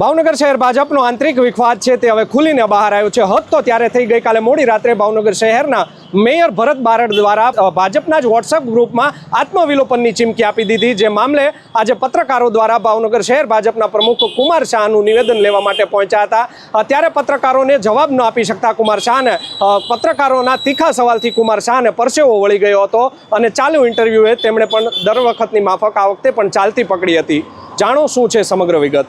ભાવનગર શહેર ભાજપનો આંતરિક વિખવાદ છે તે હવે ખુલીને બહાર આવ્યો છે. હદ તો ત્યારે થઈ ગઈકાલે મોડી રાત્રે ભાવનગર શહેરના મેયર ભરત બારડ દ્વારા ભાજપના જ વોટ્સએપ ગ્રુપમાં આત્મવિલોપનની ચીમકી આપી દીધી. જે મામલે આજે પત્રકારો દ્વારા ભાવનગર શહેર ભાજપના પ્રમુખ કુમાર શાહનું નિવેદન લેવા માટે પહોંચ્યા હતા. ત્યારે પત્રકારોને જવાબ ન આપી શકતા કુમાર શાહને પત્રકારોના તીખા સવાલથી કુમાર શાહને પરસેવો વળી ગયો હતો અને ચાલુ ઇન્ટરવ્યૂએ તેમણે પણ દર વખતની માફક આ વખતે પણ ચાલતી પકડી હતી. જાણો શું છે સમગ્ર વિગત?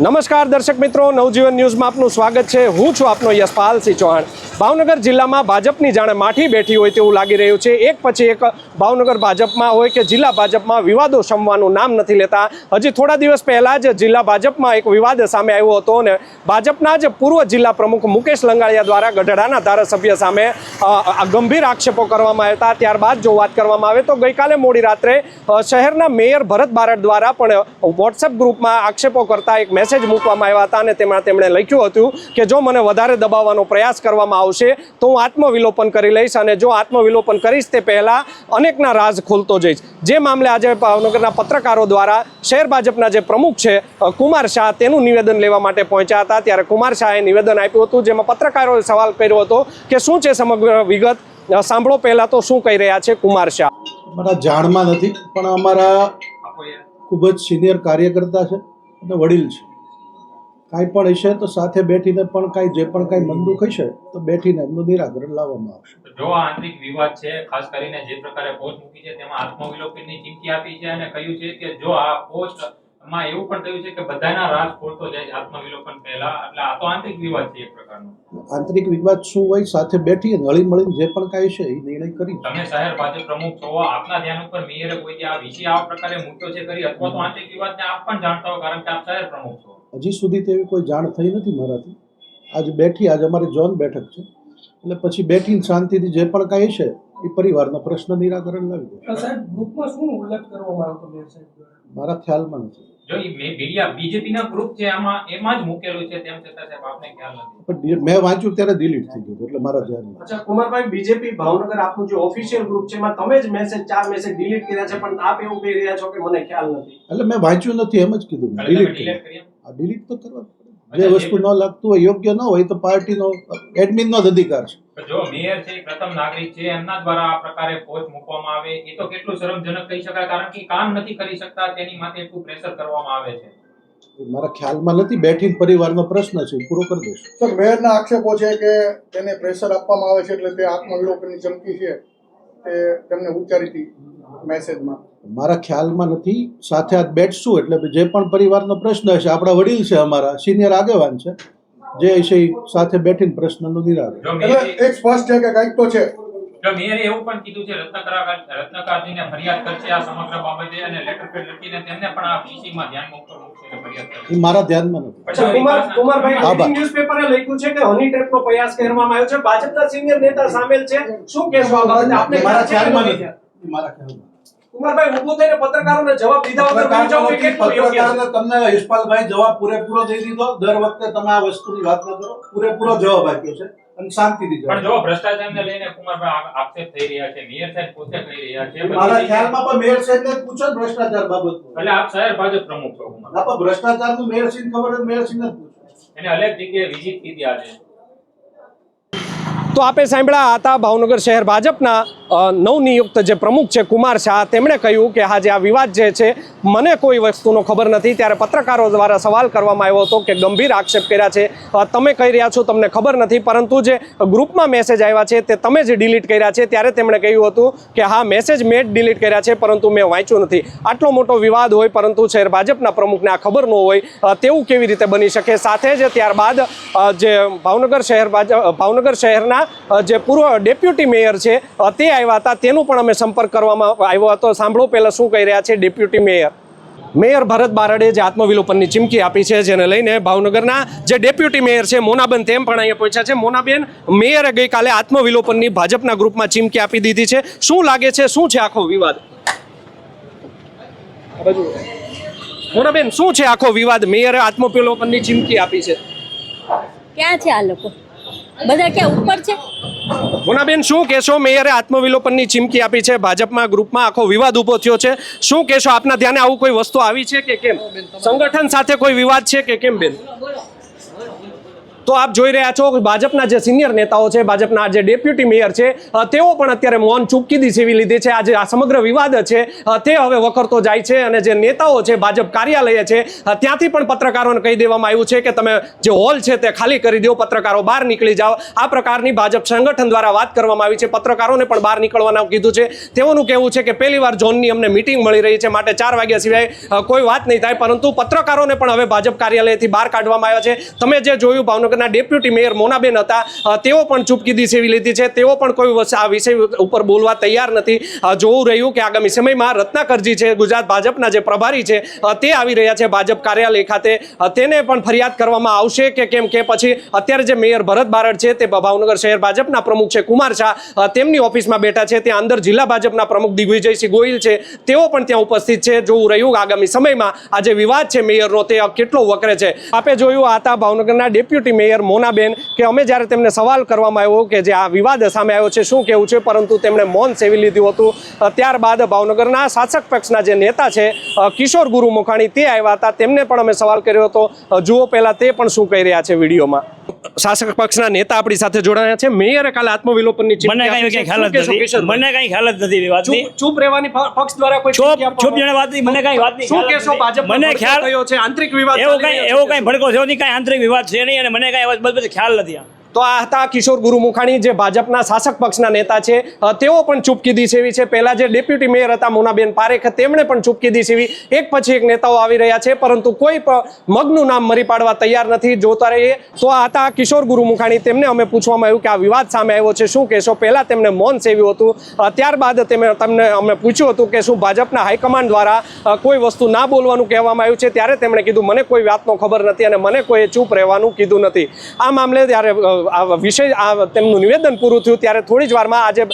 નમસ્કાર દર્શક મિત્રો, નવજીવન ન્યૂઝમાં આપનું સ્વાગત છે. હું છું આપનો યશપાલસિંહ ચૌહાણ. ભાવનગર જિલ્લામાં ભાજપની જાણે માઠી બેઠી હોય તેવું લાગી રહ્યું છે. એક પછી એક ભાવનગર ભાજપમાં હોય કે જિલ્લા ભાજપમાં વિવાદો શમવાનું નામ નથી લેતા. હજી થોડા દિવસ પહેલાં જ જિલ્લા ભાજપમાં એક વિવાદ સામે આવ્યો હતો અને ભાજપના જ પૂર્વ જિલ્લા પ્રમુખ મુકેશ લંગાળિયા દ્વારા ગઢડાના ધારાસભ્ય સામે ગંભીર આક્ષેપો કરવામાં આવ્યા હતા. ત્યારબાદ જો વાત કરવામાં આવે તો ગઈકાલે મોડી રાત્રે શહેરના મેયર ભરત બારડ દ્વારા પણ વોટ્સએપ ગ્રુપમાં આક્ષેપો કરતા એક મેસેજ મૂકવામાં આવ્યા હતા અને તેમાં તેમણે લખ્યું હતું કે જો મને વધારે દબાવવાનો પ્રયાસ કરવામાં આવશે, તો હું આત્મવિલોપન કરી લઈશ અને જો આત્મવિલોપન કરીશ, તે પહેલાં અનેકના રાજ ખોલતો જઈશ. જે મામલે આજે ભાવનગરના પત્રકારો દ્વારા શહેર ભાજપના જે પ્રમુખ છે કુમાર શાહ તેનું નિવેદન લેવા માટે પહોંચ્યા હતા. ત્યારે કુમાર શાહે નિવેદન આપ્યું હતું, જેમાં પત્રકારોએ સવાલ કર્યો હતો કે શું છે સમગ્ર વિગત? સાંભળો પહેલાં તો શું કહી રહ્યા છે કુમાર શાહ? અમારા જાણમાં નથી, પણ અમારા ખૂબ જ સિનિયર કાર્યકર્તા છે અને વડીલ છે. કાંઈ પણ હશે તો સાથે બેઠીને પણ કાંઈ જે પણ કાંઈ મન હશે તો બેઠીને એમનું નિરાકરણ લાવવામાં આવશે. જો આંતરિક વિવાદ છે ખાસ કરીને જે પ્રકારે પોસ્ટ મૂકી છે તેમાં આત્મવિલોપનની ચીમકી આપી છે અને કહ્યું છે કે જો આ પોસ્ટમાં એવું પણ કહ્યું છે કે બધાના રાજ ખોલતો જાય આત્મવિલોપન પહેલા એટલે આ તો આંતરિક વિવાદ છે એક પ્રકારનો. આંતરિક વિવાદ શું હોય? સાથે બેઠી હળી મળીને જે પણ કાંઈ છે એ નિર્ણય કરી. તમે શહેર ભાજપ પ્રમુખ છો આપના ધ્યાન ઉપર મેયરે કોઈ આ વિષય આ પ્રકારે મૂક્યો છે કરી અથવા તો આંતરિક વિવાદને આપ પણ જાણતા હો કારણ કે આપ શહેર પ્રમુખ છો. હજી સુધી તેવી કોઈ જાણ થઈ નથી મારાથી. આજ બેઠી આજ અમારી જોન બેઠક છે. એટલે પછી બેઠીને શાંતિથી જે પણ કાંઈ છે એ પરિવારના પ્રશ્ન નિરાકરણ લાવી દે. મારા ખ્યાલમાં નથી. જો એ મીડિયા ગ્રુપ છે આમાં એમાં જ મૂકેલું છે તેમ છતાં સાહેબ આપને ખ્યાલ નથી. પણ મેં વાંચ્યું ત્યારે ડિલીટ થઈ ગયું એટલે મારા ધ્યાનમાં અચ્છા કુમારભાઈ બીજેપી ભાવનગર આપનું જે ઓફિશિયલ ગ્રુપ છે એમાં તમે જ મેસેજ ચાર મેસેજ ડિલીટ કર્યા છે પણ આપ એવું કહી રહ્યા છો કે મને ખ્યાલ નથી. એટલે મેં વાંચ્યું નથી એમ જ કીધું ડિલીટ ડિલીટ તો કરવા જ વસ્તુ ન લાગતું હોય યોગ્ય ન હોય તો પાર્ટીનો એડમિનનો જ અધિકાર છે. જો મેયર છે પ્રથમ નાગરિક છે એમના દ્વારા આ પ્રકારે પોસ્ટ મૂકવામાં આવે એ તો કેટલું શરમજનક કહી શકાય કારણ કે કામ નથી કરી શકતા તેની માટે એટલું પ્રેશર કરવામાં આવે છે. મારા ખ્યાલમાં નથી બેઠીને પરિવારનો પ્રશ્ન છે પૂરો કરી દઈશ. સર મેયરના આક્ષેપો છે કે તેને પ્રેશર આપવામાં આવે છે એટલે તે આત્મવિલોપનની ચમકી છે. તે તેમને ઉચ્ચારી હતી મેસેજમાં. મારા ખ્યાલમાં નથી. સાથે આ બેઠશું એટલે જે પણ પરિવારનો પ્રશ્ન હશે આપણા વડીલ છે અમારા સિનિયર આગેવાન છે જે હશે સાથે બેઠીને પ્રશ્નનું નિરાકરણ. એટલે એક સ્પષ્ટ છે કે કંઈક તો છે. જો મેયરે એવું પણ કીધું છે રત્નકરા રત્નકારજીને ફરિયાદ કરશે આ સમગ્ર બાબતે અને લેટર પેડ લખીને તેમને પણ આ વિષયમાં ધ્યાન મુક્ત મુકશે અને ફરિયાદ કરશે. મારા ધ્યાનમાં નથી. અચ્છા કુમાર કુમારભાઈ. હિન્દી ન્યૂઝપેપરે લખ્યું છે કે હની ટ્રેપનો પ્રયાસ કરવામાં આવ્યો છે. ભાજપના સિનિયર નેતા સામેલ છે. શું કહેશો આ બાબતે? આપને મારા ધ્યાનમાં કે નથી? મારા ખ્યાલમાં કુમારભાઈ થઈને પત્રકારોને જવાબ દીધા વગર? પત્રકારને તમને યશપાલભાઈ જવાબ પૂરેપૂરો દઈ દીધો. દર વખતે તમે આ વસ્તુની વાત ન કરો. પૂરેપૂરો જવાબ આપ્યો છે. અને શાંતિથી પણ જો ભ્રષ્ટાચારને લઈને કુમારભાઈ આક્ષેપ થઈ રહ્યા છે મેયર સાહેબ પોતે કહી રહ્યા છે. મારા ખ્યાલમાં પણ મેયર સાહેબને પૂછો ભ્રષ્ટાચાર બાબતનું. એટલે આપ શહેર ભાજપ પ્રમુખ છો કુમાર. આપ ભ્રષ્ટાચારનું મેયર સિંહ ખબર હોય તો મેયર સિંહને જ પૂછો. એને અલગ જગ્યાએ વિઝિટ કીધી આજે. તો આપે સાંભળ્યા હતા ભાવનગર શહેર ભાજપના નવનિયુક્ત જે પ્રમુખ છે કુમાર શાહ, તેમણે કહ્યું કે હા જે આ વિવાદ જે છે, મને કોઈ વસ્તુનો ખબર નથી. ત્યારે પત્રકારો દ્વારા સવાલ કરવામાં આવ્યો હતો કે ગંભીર આક્ષેપ કર્યા છે. તમે કહી રહ્યા છો, તમને ખબર નથી. પરંતુ જે ગ્રુપમાં મેસેજ આવ્યા છે, તે તમે જ ડિલીટ કર્યા છે. ત્યારે તેમણે કહ્યું હતું કે હા, મેસેજ મેં ડિલીટ કર્યા છે, પરંતુ મેં વાંચ્યું નથી. આટલો મોટો વિવાદ હોય, પરંતુ શહેર ભાજપના પ્રમુખને આ ખબર ન હોય તેવું કેવી રીતે બની શકે? સાથે જ ત્યારબાદ જે ભાવનગર શહેર ભાવનગર શહેરના જે પૂર્વ ડેપ્યુટી મેયર છે તે આવ્યા હતા, તેનો પણ અમે સંપર્ક કરવામાં આવ્યો હતો. સાંભળો પહેલાં શું કહી રહ્યા છે deputy mayor. Mayor Bharat Barde જે આત્મવિલોપનની ચીમકી આપી છે, જેને લઈને ભાવનગરના જે ડેપ્યુટી મેયર છે, મોનાબેન, તેમ પણ અહીંયા પહોંચ્યા છે. મોનાબેન, મેયરે ગઈકાલે આત્મવિલોપનની ભાજપના ગ્રુપમાં ચીમકી આપી દીધી છે. શું લાગે છે, શું છે આખો વિવાદ? મોનાબેન, શું છે આખો વિવાદ? મેયરે આત્મવિલોપનની ચીમકી આપી છે. ક્યાં છે આ લોકો? બધા ક્યાં ઉપર છે? મોનાબેન, શું કહેશો? મેયરે આત્મવિલોપનની ચીમકી આપી છે. ભાજપમાં, ગ્રુપમાં આખો વિવાદ ઊભો થયો છે. શું કહેશો? આપના ધ્યાને આવું કોઈ વસ્તુ આવી છે કે કેમ? સંગઠન સાથે કોઈ વિવાદ છે કે કેમ, બેન? તો આપ જોઈ રહ્યા છો ભાજપના જે સિનિયર નેતાઓ છે, ભાજપના જે ડેપ્યુટી મેયર છે તેઓ પણ અત્યારે મૌન ચૂપકીદી સેવી લીધી છે. આજે આ સમગ્ર વિવાદ છે તે હવે વખરતો જાય છે અને જે નેતાઓ છે, ભાજપ કાર્યાલય છે ત્યાંથી પણ પત્રકારોને કહી દેવામાં આવ્યું છે કે તમે જે હોલ છે તે ખાલી કરી દો, પત્રકારો બહાર નીકળી જાઓ. આ પ્રકારની ભાજપ સંગઠન દ્વારા વાત કરવામાં આવી છે. પત્રકારોને પણ બહાર નીકળવાનું કીધું છે. તેઓનું કહેવું છે કે પહેલી વાર ઝોનની અમને મિટિંગ મળી રહી છે માટે ચાર વાગ્યા સિવાય કોઈ વાત નહીં થાય. પરંતુ પત્રકારોને પણ હવે ભાજપ કાર્યાલયથી બહાર કાઢવામાં આવ્યા છે. તમે જે જોયું ભાવનગરના ડેપ્યુટી મેયર મોનાબેન હતા. તેઓ પણ ચૂપકીદી સેવી લીધી છે. તેઓ પણ કોઈ આ વિષય ઉપર બોલવા તૈયાર નથી. જોવું રહ્યું કે આગામી સમયમાં રત્નાકરજી છે, ગુજરાત ભાજપના જે પ્રભારી છે તે આવી રહ્યા છે ભાજપ કાર્યાલય ખાતે. તેને પણ ફરિયાદ કરવામાં આવશે કે કેમ, કે પછી અત્યારે જે મેયર ભરત બારડ છે તે ભાવનગર શહેર ભાજપના પ્રમુખ છે કુમાર શાહ. તેમની ઓફિસમાં બેઠા છે. ત્યાં અંદર જિલ્લા ભાજપના પ્રમુખ દિગ્વિજયસિંહ ગોહિલ છે. તેઓ પણ ત્યાં ઉપસ્થિત છે. જોવું રહ્યું આગામી સમયમાં આ જે વિવાદ છે મેયરનો તે કેટલો વકરે છે. આપે જોયું આતા ભાવનગરના ડેપ્યુટી મેયર મોનાબેન કે અમે જ્યારે તેમને સવાલ કરવામાં આવ્યો કે જે આ વિવાદ સામે આવ્યો છે, શું કેવું છે, પરંતુ તેમણે મૌન સેવી લીધું હતું. ત્યારબાદ ભાવનગરના શાસક પક્ષના જે નેતા છે કિશોર ગુરુ મુખાણી તે આવ્યા હતા. તેમને પણ અમે સવાલ કર્યો હતો. જુઓ પહેલાં તે પણ શું કહી રહ્યા છે વિડીયોમાં. શાસક પક્ષના નેતા આપણી સાથે જોડાયા છે. મેયરે કાલે આત્મવિલોપનની મને કઈ કઈ ખ્યાલ જ નથી. મને કઈ ખ્યાલ જ નથી વાતની ચૂપ રહેવાની પક્ષ દ્વારા કોઈ ચૂપ ચૂપ જણે વાત નહીં. મને કઈ વાત નહીં શું કહેશો નથી. મને ખ્યાલ થયો છે? આંતરિક વિવાદ એવો કઈ એવો કઈ ભડકો થયો નહીં. કઈ આંતરિક વિવાદ છે નહીં અને મને કઈ બસ બધો ખ્યાલ નથી આ. તો આ હતા કિશોર ગુરુ મુખાણી જે ભાજપના શાસક પક્ષના નેતા છે. તેઓ પણ ચૂપકીદી સેવી છે. પહેલા જે ડેપ્યુટી મેયર હતા મોનાબેન પારેખ, તેમણે પણ ચૂપકીદી સેવી. એક પછી એક નેતાઓ આવી રહ્યા છે, પરંતુ કોઈ મગનું નામ મરી પાડવા તૈયાર નથી. જોતા રહીએ. તો આ હતા કિશોર ગુરુ મુખાણી તેમને અમે પૂછવામાં આવ્યું કે આ વિવાદ સામે આવ્યો છે. શું કહેશો? પહેલા તેમને મૌન સેવ્યું હતું. ત્યારબાદ તેમને તમને, અમે પૂછ્યું હતું કે શું ભાજપના હાઈકમાન્ડ દ્વારા કોઈ વસ્તુ ના બોલવાનું કહેવામાં આવ્યું છે? ત્યારે તેમણે કીધું, મને કોઈ વાતનો ખબર નથી અને મને કોઈએ ચૂપ રહેવાનું કીધું નથી. આ મામલે ત્યારે આ વિષય આ તેમનું નિવેદન પૂરું થયું ત્યારે થોડી જ વારમાં આજે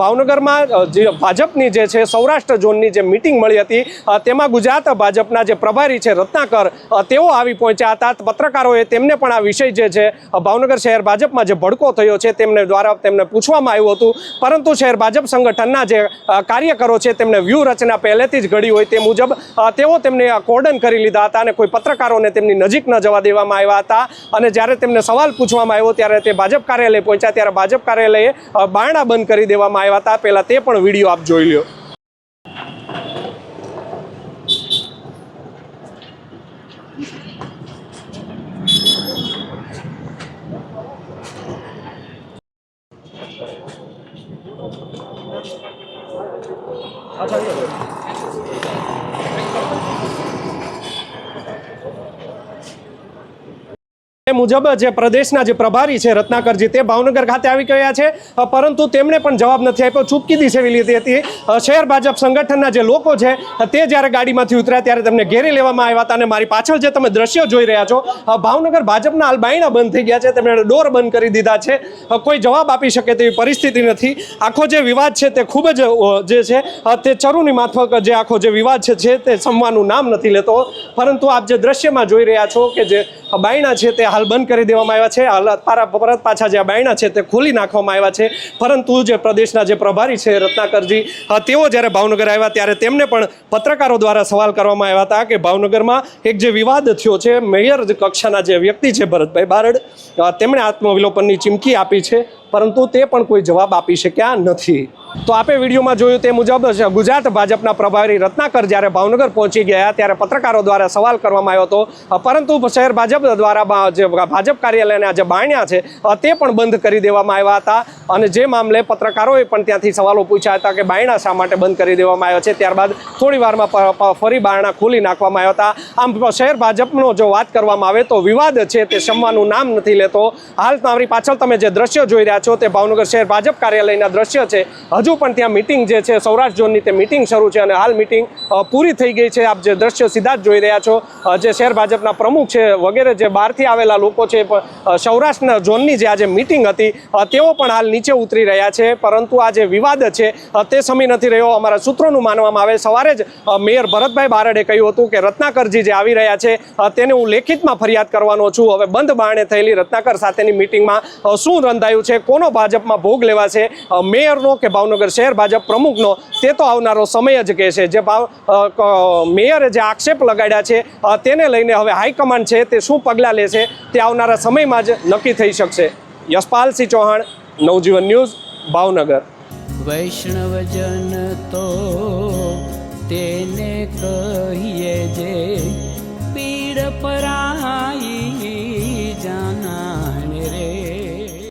ભાવનગરમાં જે ભાજપની જે છે, સૌરાષ્ટ્ર ઝોનની જે મિટિંગ મળી હતી તેમાં ગુજરાત ભાજપના જે પ્રભારી છે રત્નાકર તેઓ આવી પહોંચ્યા હતા. પત્રકારોએ તેમને પણ આ વિષય જે છે ભાવનગર શહેર ભાજપમાં જે ભડકો થયો છે તેમને દ્વારા તેમને પૂછવામાં આવ્યું હતું. પરંતુ શહેર ભાજપ સંગઠનના જે કાર્યકરો છે તેમને વ્યૂહરચના પહેલેથી જ ઘડી હોય તે મુજબ તેઓ તેમને કોર્ડન કરી લીધા હતા અને કોઈ પત્રકારોને તેમની નજીક ન જવા દેવામાં આવ્યા હતા. અને જ્યારે તેમને સવાલ પૂછવામાં આવ્યો ત્યારે તે ભાજપ કાર્યાલય પહોંચ્યા, ત્યારે ભાજપ કાર્યાલયે બારણા બંધ કરી દેવામાં આવ્યા હતા. પહેલાં તે પણ વીડિયો આપ જોઈ લ્યો. એ મુજબ જે પ્રદેશના જે પ્રભારી છે રત્નાકરજી તે ભાવનગર ખાતે આવી ગયા છે. પરંતુ તેમણે પણ જવાબ નથી આપ્યો. ચૂપકીદી સેવી લીધી હતી. શહેર ભાજપ સંગઠનના જે લોકો છે તે જ્યારે ગાડીમાંથી ઉતર્યા ત્યારે તેમને ઘેરી લેવામાં આવ્યા હતા અને મારી પાછળ જે તમે દ્રશ્યો જોઈ રહ્યા છો ભાવનગર ભાજપના હાલ બાયણા બંધ થઈ ગયા છે. તેમણે ડોર બંધ કરી દીધા છે. કોઈ જવાબ આપી શકે તેવી પરિસ્થિતિ નથી. આખો જે વિવાદ છે તે ખૂબ જ જે છે તે ચરુની માફક જે આખો જે વિવાદ છે તે સમવાનું નામ નથી લેતો. પરંતુ આપ જે દ્રશ્યમાં જોઈ રહ્યા છો કે જે બાયણા છે તે હાલ બંધ કરી દેવામાં આવ્યા છે. હાલ પારા પરત પાછા જે આ બાયણા છે તે ખોલી નાખવામાં આવ્યા છે. પરંતુ જે પ્રદેશના જે પ્રભારી છે રત્નાકરજી તેઓ જ્યારે ભાવનગર આવ્યા ત્યારે તેમને પણ પત્રકારો દ્વારા સવાલ કરવામાં આવ્યા હતા કે ભાવનગરમાં એક જે વિવાદ થયો છે, મેયર કક્ષાના જે વ્યક્તિ છે ભરતભાઈ બારડ તેમણે આત્મવિલોપનની ચીમકી આપી છે. પરંતુ તે પણ કોઈ જવાબ આપી શક્યા નથી. તો આપે વિડીયોમાં જોયું તે મુજબ ગુજરાત ભાજપના પ્રભારી રત્નાકર જ્યારે ભાવનગર પહોંચી ગયા ત્યારે પત્રકારો દ્વારા સવાલ કરવામાં આવ્યો હતો. પરંતુ શહેર ભાજપ દ્વારા જે ભાજપ કાર્યાલયના જે બાણ્યા છે તે પણ બંધ કરી દેવામાં આવ્યા હતા. અને જે મામલે પત્રકારોએ પણ ત્યાંથી સવાલો પૂછ્યા હતા કે બાયણા શા માટે બંધ કરી દેવામાં આવ્યા છે, ત્યારબાદ થોડી વારમાં ફરી બારણા ખોલી નાખવામાં આવ્યા હતા. આમ શહેર ભાજપનો જો વાત કરવામાં આવે તો વિવાદ છે તે શમવાનું નામ નથી લેતો. હાલ તમારી પાછળ તમે જે દ્રશ્યો જોઈ રહ્યા રહ્યા છો તે ભાવનગર શહેર ભાજપ કાર્યાલયના દ્રશ્ય છે. હજુ પણ ત્યાં મિટિંગ જે છે, સૌરાષ્ટ્ર ઝોનની તે મિટિંગ શરૂ છે અને હાલ મિટિંગ પૂરી થઈ ગઈ છે. આપ જે દ્રશ્ય સીધા જ જોઈ રહ્યા છો જે શહેર ભાજપના પ્રમુખ છે વગેરે જે બહારથી આવેલા લોકો છે સૌરાષ્ટ્રના ઝોનની જે આજે મિટિંગ હતી તેઓ પણ હાલ નીચે ઉતરી રહ્યા છે. પરંતુ આ જે વિવાદ છે તે સમય નથી રહ્યો. અમારા સૂત્રોનું માનવામાં આવે, સવારે જ મેયર ભરતભાઈ બારડે કહ્યું હતું કે રત્નાકરજી જે આવી રહ્યા છે તેને હું લેખિતમાં ફરિયાદ કરવાનો છું. હવે બંધ બારણે થયેલી રત્નાકર સાથેની મિટિંગમાં શું રંધાયું છે? કોનો ભાજપમાં ભોગ લેવાશે? મેયરનો કે ભાવનગર શહેર ભાજપ પ્રમુખનો? તે તો આવનારો સમય જ કહેશે. જે ભાવ મેયરે જે આક્ષેપ લગાડ્યા છે તેને લઈને હવે હાઈકમાન્ડ છે, તે શું પગલાં લેશે તે આવનારા સમયમાં જ નક્કી થઈ શકશે. યશપાલસિંહ ચૌહાણ, નવજીવન ન્યૂઝ, ભાવનગર. વૈષ્ણવજન તો તેને કહીએ જે પીડ પરાઈ